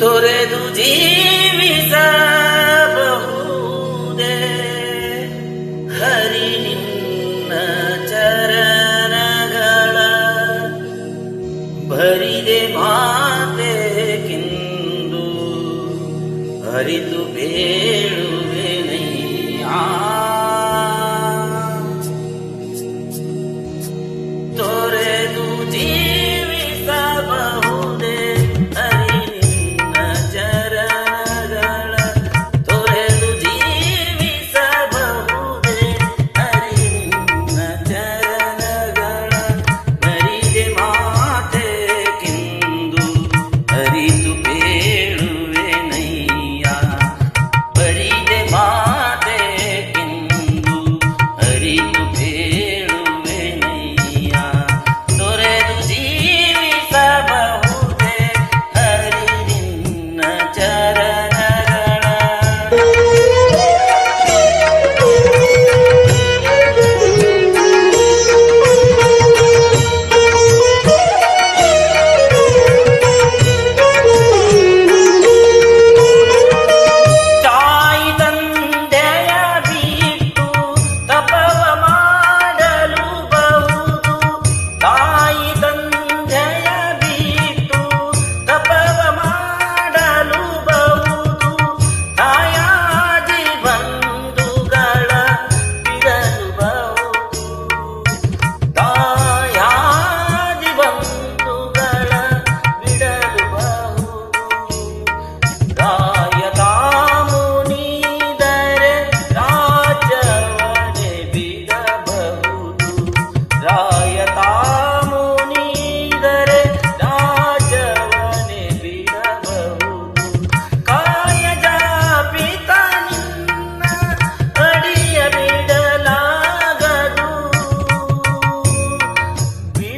ತೊರೆದು ಜೀವಿಸಬಹುದೇ? ಹರಿ ನಿನ್ನ ಚರಣಗಳ ಬರಿದೆ ಮಾತೆ ಕಿಂದು ಅರಿತು ಬೇಳು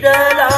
真的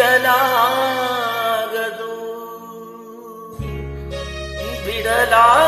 ಬಿಡಲಾಗದು ಬಿಡಲಾಗ